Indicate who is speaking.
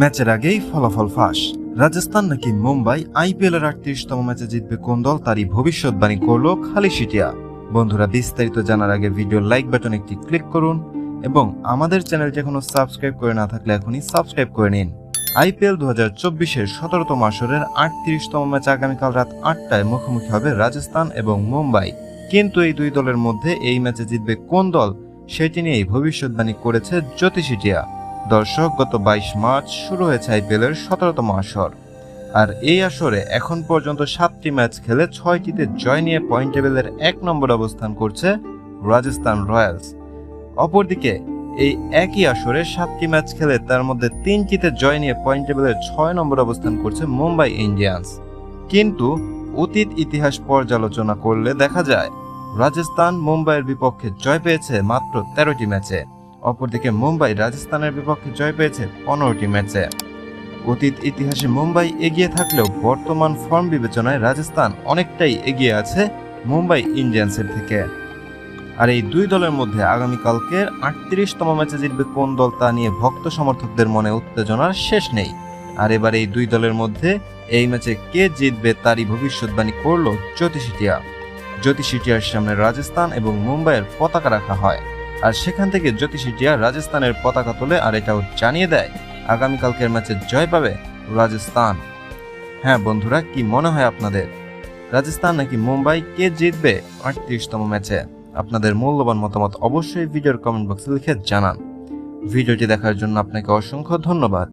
Speaker 1: ম্যাচের আগেই ফলাফল ফাঁস। রাজস্থান নাকি মুম্বাই আইপিএল এর আটত্রিশতম ম্যাচে জিতবে কোন দল তারই ভবিষ্যৎবাণী করল খালি সিটিয়া। বন্ধুরা, বিস্তারিত জানার আগে ভিডিও লাইক বাটন একটি ক্লিক করুন এবং আমাদের চ্যানেলটি এখনও সাবস্ক্রাইব করে না থাকলে এখনই সাবস্ক্রাইব করে নিন। আইপিএল দু হাজার চব্বিশের সতেরোতম আসরের আটত্রিশতম ম্যাচ আগামীকাল রাত আটটায় মুখোমুখি হবে রাজস্থান এবং মুম্বাই। কিন্তু এই দুই দলের মধ্যে এই ম্যাচে জিতবে কোন দল, সেটি নিয়েই ভবিষ্যৎবাণী করেছে জ্যোতিষিটিয়া দর্শক, গত বাইশ মার্চ শুরু হয়েছে আইপিএলের সতেরোতম আসর। আর এই আসরে এখন পর্যন্ত সাতটি ম্যাচ খেলে ছয়টিতে জয় নিয়ে পয়েন্ট টেবিলের এক নম্বর অবস্থান করছে রাজস্থান রয়্যালস। অপরদিকে, এই একই আসরে সাতটি ম্যাচ খেলে তার মধ্যে তিনটিতে জয় নিয়ে পয়েন্ট টেবিলের ছয় নম্বর অবস্থান করছে মুম্বাই ইন্ডিয়ান্স। কিন্তু, অতীত ইতিহাস পর্যালোচনা করলে দেখা যায়, রাজস্থান মুম্বাইয়ের বিপক্ষে জয় পেয়েছে মাত্র তেরোটি ম্যাচে। অপরদিকে মুম্বাই রাজস্থানের বিপক্ষে জয় পেয়েছে পনেরোটি ম্যাচে। অতীত ইতিহাসে মুম্বাই এগিয়ে থাকলেও বর্তমান ফর্ম বিবেচনায় রাজস্থান অনেকটাই এগিয়ে আছে মুম্বাই ইন্ডিয়ান্সের থেকে। আর এই দুই দলের মধ্যে আগামীকালকের আটত্রিশতম ম্যাচে জিতবে কোন দল তা নিয়ে ভক্ত সমর্থকদের মনে উত্তেজনার শেষ নেই। আর এবার এই দুই দলের মধ্যে এই ম্যাচে কে জিতবে তারই ভবিষ্যৎবাণী করল জ্যোতিষিটিয়া জ্যোতিষিটিয়ার সামনে রাজস্থান এবং মুম্বাইয়ের পতাকা রাখা হয়। আর সেখান থেকে জ্যোতিষী জিয়া রাজস্থানের পতাকা তোলে আর এটাও জানিয়ে দেয়, আগামীকালকের ম্যাচে জয় পাবে রাজস্থান। হ্যাঁ বন্ধুরা, কি মনে হয় আপনাদের? রাজস্থান নাকি মুম্বাই কে জিতবে আটত্রিশতম ম্যাচে? আপনাদের মূল্যবান মতামত অবশ্যই ভিডিওর কমেন্ট বক্সে লিখে জানান। ভিডিওটি দেখার জন্য আপনাকে অসংখ্য ধন্যবাদ।